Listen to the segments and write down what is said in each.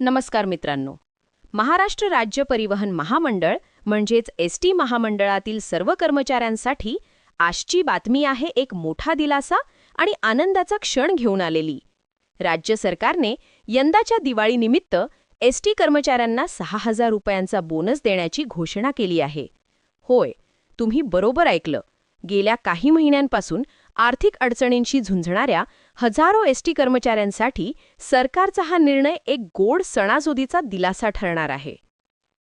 नमस्कार मित्रांनो. महाराष्ट्र राज्य परिवहन महामंडळ म्हणजेच एस टी महामंडळातील सर्व कर्मचाऱ्यांसाठी आजची बातमी आहे एक मोठा दिलासा आणि आनंदाचा क्षण घेऊन आलेली. राज्य सरकारने यंदाच्या दिवाळीनिमित्त एस टी कर्मचाऱ्यांना सहा हजार रुपयांचा बोनस देण्याची घोषणा केली आहे. होय तुम्ही बरोबर ऐकलं. गेल्या काही महिन्यांपासून आर्थिक अडचणींशी झुंजणाऱ्या हजारो एसटी कर्मचाऱ्यांसाठी सरकारचा हा निर्णय एक गोड सणासुदीचा दिलासा ठरणार आहे.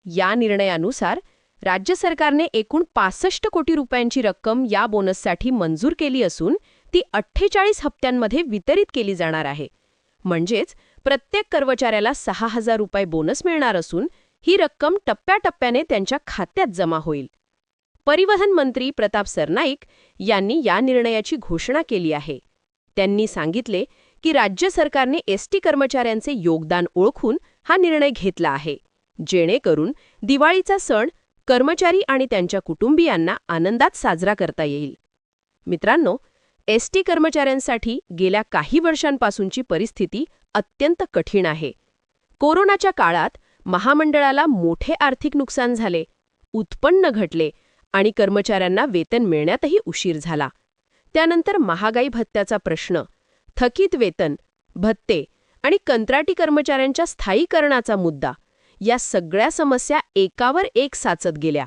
या निर्णयानुसार राज्य सरकारने एकूण पासष्ट कोटी रुपयांची रक्कम या बोनससाठी मंजूर केली असून ती अठ्ठेचाळीस हप्त्यांमध्ये वितरित केली जाणार आहे. म्हणजेच प्रत्येक कर्मचाऱ्याला सहा हजार रुपये बोनस मिळणार असून ही रक्कम टप्प्याटप्प्याने त्यांच्या खात्यात जमा होईल. परिवहन मंत्री प्रताप सरनाईक यांनी या निर्णयाची घोषणा केली आहे. त्यांनी सांगितले की राज्य सरकारने एसटी कर्मचाऱ्यांचे योगदान ओळखून हा निर्णय घेतला आहे जेणेकरून दिवाळीचा सण कर्मचारी आणि त्यांच्या कुटुंबियांना आनंदात साजरा करता येईल. मित्रांनो एसटी कर्मचाऱ्यांसाठी गेल्या काही वर्षांपासूनची परिस्थिती अत्यंत कठीण आहे. कोरोनाच्या काळात महामंडळाला मोठे आर्थिक नुकसान झाले उत्पन्न घटले आणि कर्मचाऱ्यांना वेतन मिळण्यातही उशीर झाला. त्यानंतर महागाई भत्त्याचा प्रश्न थकीत वेतन भत्ते आणि कंत्राटी कर्मचाऱ्यांच्या स्थायीकरणाचा मुद्दा या सगळ्या समस्या एकावर एक साचत गेल्या.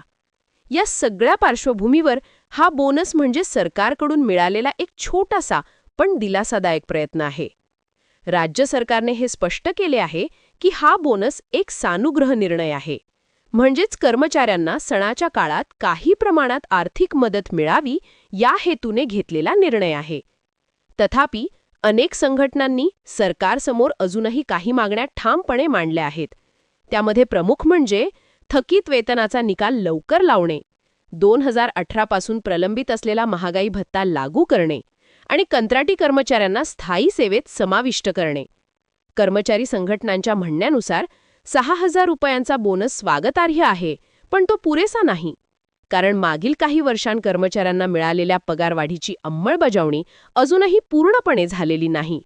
या सगळ्या पार्श्वभूमीवर हा बोनस म्हणजे सरकारकडून मिळालेला एक छोटासा पण दिलासादायक प्रयत्न आहे. राज्य सरकारने हे स्पष्ट केले आहे की हा बोनस एक सानुग्रह निर्णय आहे. म्हणजेच कर्मचाऱ्यांना सणाच्या काळात काही प्रमाणात आर्थिक मदत मिळावी या हेतूने घेतलेला निर्णय आहे. तथापि अनेक संघटनांनी सरकारसमोर अजूनही काही मागण्या ठामपणे मांडल्या आहेत. त्यामध्ये प्रमुख म्हणजे थकीत वेतनाचा निकाल लवकर लावणे दोन हजार अठरापासून प्रलंबित असलेला महागाई भत्ता लागू करणे आणि कंत्राटी कर्मचाऱ्यांना स्थायी सेवेत समाविष्ट करणे. कर्मचारी संघटनांच्या म्हणण्यानुसार सहा हजार रुपयांचा बोनस स्वागतार्ह आहे पण तो पुरेसा नाही. कारण मागील काही वर्षां कर्मचाऱ्यांना मिळालेल्या पगारवाढीची अंमलबजावणी अजूनही पूर्णपणे झालेली नाही.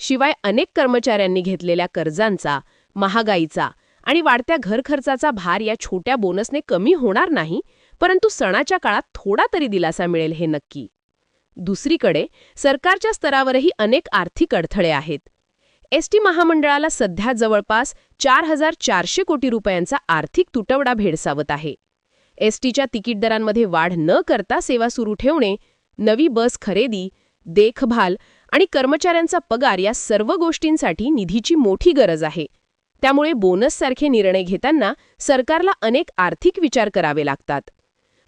शिवाय अनेक कर्मचाऱ्यांनी घेतलेल्या कर्जांचा महागाईचा आणि वाढत्या घरखर्चाचा भार या छोट्या बोनसने कमी होणार नाही परंतु सणाच्या काळात थोडा तरी दिलासा मिळेल हे नक्की. दुसरीकडे सरकारच्या स्तरावरही अनेक आर्थिक अडथळे आहेत. एसटी महामंडळाला सध्या जवळपास चार हजार चारशे कोटी रुपयांचा आर्थिक तुटवडा भेडसावत आहे. एसटीच्या तिकीट दरांमध्ये वाढ न करता सेवा सुरू ठेवणे नवी बस खरेदी देखभाल आणि कर्मचाऱ्यांचा पगार या सर्व गोष्टींसाठी निधीची मोठी गरज आहे. त्यामुळे बोनससारखे निर्णय घेताना सरकारला अनेक आर्थिक विचार करावे लागतात.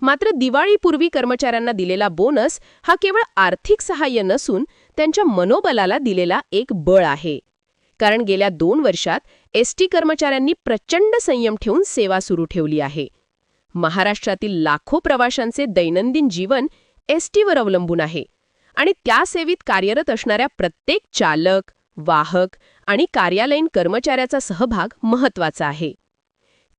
मात्र दिवाळीपूर्वी कर्मचाऱ्यांना दिलेला बोनस हा केवळ आर्थिक सहाय्य नसून त्यांच्या मनोबलाला दिलेला एक बळ आहे. कारण गेल्या दोन वर्षात एसटी कर्मचाऱ्यांनी प्रचंड संयम ठेवून सेवा सुरू ठेवली आहे. महाराष्ट्रातील लाखो प्रवाशांचे दैनंदिन जीवन एसटीवर अवलंबून आहे आणि त्या सेवेत कार्यरत असणाऱ्या प्रत्येक चालक वाहक आणि कार्यालयीन कर्मचाऱ्याचा सहभाग महत्त्वाचा आहे.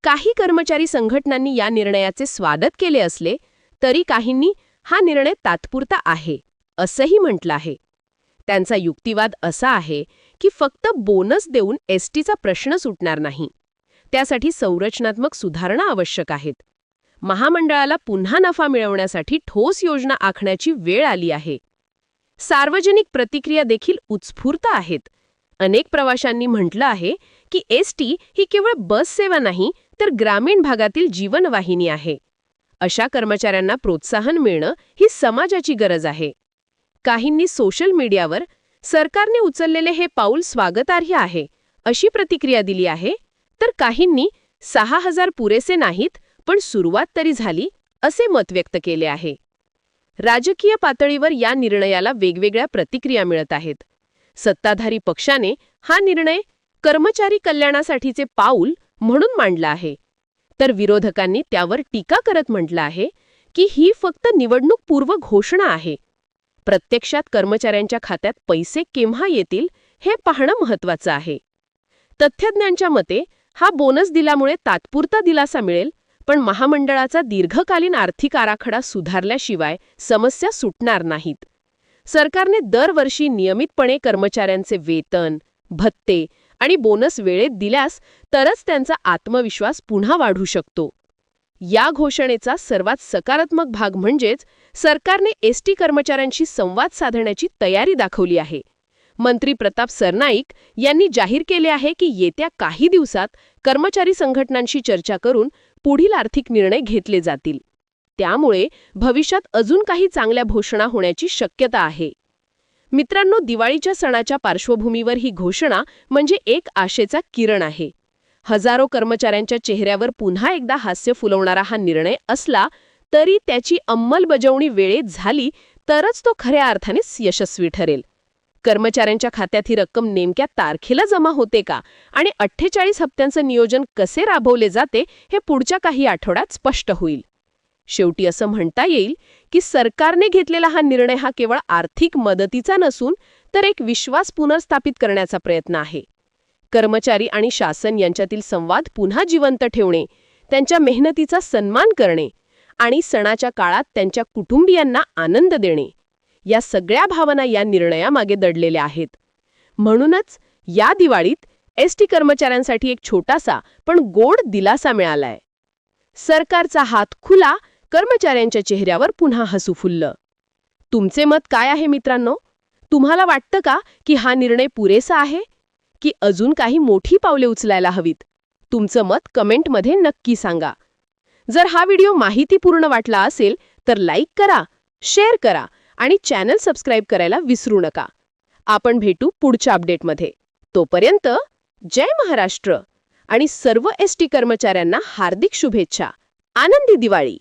काही कर्मचारी संघटनांनी या निर्णयाचे स्वागत केले असले तरी काहींनी हा निर्णय तात्पुरता आहे असंही म्हटलं आहे. त्यांचा युक्तिवाद असा आहे की फक्त बोनस देऊन एसटीचा प्रश्न सुटणार नाही. त्यासाठी संरचनात्मक सुधारणा आवश्यक आहेत. महामंडळाला पुन्हा नफा मिळवण्यासाठी ठोस योजना आखण्याची वेळ आली आहे. सार्वजनिक प्रतिक्रिया देखील उत्स्फूर्त आहेत. अनेक प्रवाशांनी म्हटलं आहे की एस टी ही केवळ बस सेवा नाही तर ग्रामीण भागातील जीवनवाहिनी आहे. अशा कर्मचाऱ्यांना प्रोत्साहन मिळणं ही समाजाची गरज आहे. काहींनी सोशल मीडियावर सरकारने उचललेले हे पाऊल स्वागतार्ह आहे अशी प्रतिक्रिया दिली आहे तर काहींनी सहा हजार पुरेसे नाहीत पण सुरुवात तरी झाली असे मत व्यक्त केले आहे. राजकीय पातळीवर या निर्णयाला वेगवेगळ्या प्रतिक्रिया मिळत आहेत. सत्ताधारी पक्षाने हा निर्णय कर्मचारी कल्याणासाठीचे पाऊल म्हणून मांडला आहे. तर विरोधकांनी त्यावर टीका करत म्हटलं आहे की ही फक्त निवडणूकपूर्व घोषणा आहे प्रत्यक्षात कर्मचाऱ्यांच्या खात्यात पैसे केव्हा येतील हे पाहणं महत्वाचं आहे. तथ्यज्ञांच्या मते हा बोनस दिल्यामुळे तात्पुरता दिलासा मिळेल पण महामंडळाचा दीर्घकालीन आर्थिक आराखडा सुधारल्याशिवाय समस्या सुटणार नाहीत. सरकारने दरवर्षी नियमितपणे कर्मचाऱ्यांचे वेतन भत्ते आणि बोनस वेळेत दिल्यास तरच त्यांचा आत्मविश्वास पुन्हा वाढू शकतो. या घोषणेचा सर्वात सकारात्मक भाग म्हणजेच सरकारने एसटी कर्मचाऱ्यांशी संवाद साधण्याची तयारी दाखवली आहे. मंत्री प्रताप सरनाईक यांनी जाहीर केले आहे की येत्या काही दिवसात कर्मचारी संघटनांशी चर्चा करून पुढील आर्थिक निर्णय घेतले जातील. त्यामुळे भविष्यात अजून काही चांगल्या घोषणा होण्याची शक्यता आहे. मित्रांनो दिवाळीच्या सणाच्या पार्श्वभूमीवर ही घोषणा म्हणजे एक आशेचा किरण आहे. हजारो कर्मचाऱ्यांच्या चेहऱ्यावर पुन्हा एकदा हास्य फुलवणारा हा निर्णय असला तरी त्याची अंमलबजावणी वेळेत झाली तरच तो खऱ्या अर्थाने यशस्वी ठरेल. कर्मचाऱ्यांच्या खात्यात ही रक्कम नेमक्या तारखेला जमा होते का आणि अठ्ठेचाळीस हप्त्यांचं नियोजन कसे राबवले जाते हे पुढच्या काही आठवड्यात स्पष्ट होईल. शेवटी असं म्हणता येईल की सरकारने घेतलेला हा निर्णय हा केवळ आर्थिक मदतीचा नसून तर एक विश्वास पुनर्स्थापित करण्याचा प्रयत्न आहे. कर्मचारी आणि शासन यांच्यातील संवाद पुन्हा जिवंत ठेवणे त्यांच्या मेहनतीचा सन्मान करणे आणि सणाच्या काळात त्यांच्या कुटुंबियांना आनंद देणे या सगळ्या भावना या निर्णयामागे दडलेल्या आहेत. म्हणूनच या दिवाळीत एस टी कर्मचाऱ्यांसाठी एक छोटासा पण गोड दिलासा मिळालाय. सरकारचा हात खुला कर्मचाऱ्यांच्या चेहऱ्यावर पुन्हा हसू फुललं. तुमचे मत काय आहे मित्रांनो? तुम्हाला वाटतं का की हा निर्णय पुरेसा आहे? की अजून काही मोठी पावले उचलायला हवीत. तुमचं मत कमेंटमध्ये नक्की सांगा. जर हा व्हिडिओ माहितीपूर्ण वाटला असेल तर लाईक करा शेअर करा आणि चॅनल सबस्क्राईब करायला विसरू नका. आपण भेटू पुढच्या अपडेटमध्ये. तोपर्यंत जय महाराष्ट्र आणि सर्व एस टी कर्मचाऱ्यांना हार्दिक शुभेच्छा. आनंदी दिवाळी!